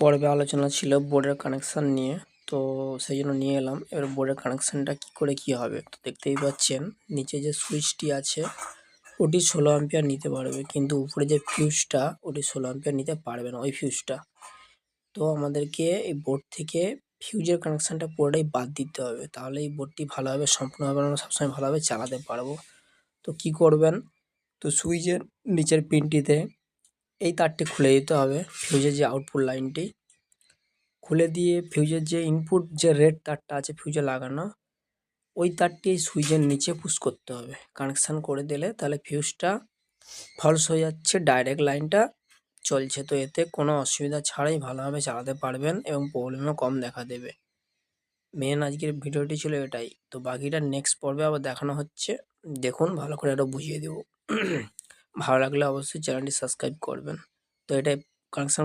পর্বে আলোচনা ছিল বোর্ডের কানেকশান নিয়ে। তো সেই জন্য নিয়ে এলাম। এবার বোর্ডের কানেকশানটা কী করে কি হবে? তো দেখতেই পাচ্ছেন, নিচে যে সুইচটি আছে, ওটি ষোলো আম্পিয়ার নিতে পারবে। কিন্তু উপরে যে ফিউজটা ওটি ষোলো আম্পিয়ার নিতে পারবে না, ওই ফিউজটা তো আমাদেরকে এই বোর্ড থেকে ফিউজের কানেকশানটা পুরোটাই বাদ দিতে হবে। তাহলে এই বোর্ডটি ভালোভাবে সম্পূর্ণভাবে আমরা সবসময় ভালোভাবে চালাতে পারব। তো কি করবেন? তো সুইচের নিচের পিনটিতে এই তারটি খুলে দিতে হবে ফিউজের যে আউটপুট লাইনটি। খুলে দিয়ে ফিউজের যে ইনপুট যে রেড তারটা আছে ফিউজে লাগানো, ওই তারটি সুইচের নিচে পুশ করতে হবে। কানেকশান করে দিলে তাহলে ফিউজটা ফলস হয়ে যাচ্ছে ডাইরেক্ট লাইনটা চলছে। তো এতে কোনো অসুবিধা ছাড়াই ভালোভাবে চালাতে পারবেন এবং প্রবলেমও কম দেখা দেবে। মেন আজকের ভিডিওটি ছিল এটাই। তো বাকিটা নেক্সট পর্বে আবার দেখানো হচ্ছে। দেখুন, ভালো করে আরও বুঝিয়ে দেবো। ভালো লাগলে অবশ্যই চ্যানেলটি সাবস্ক্রাইব করবেন। তো এটাই কানেকশান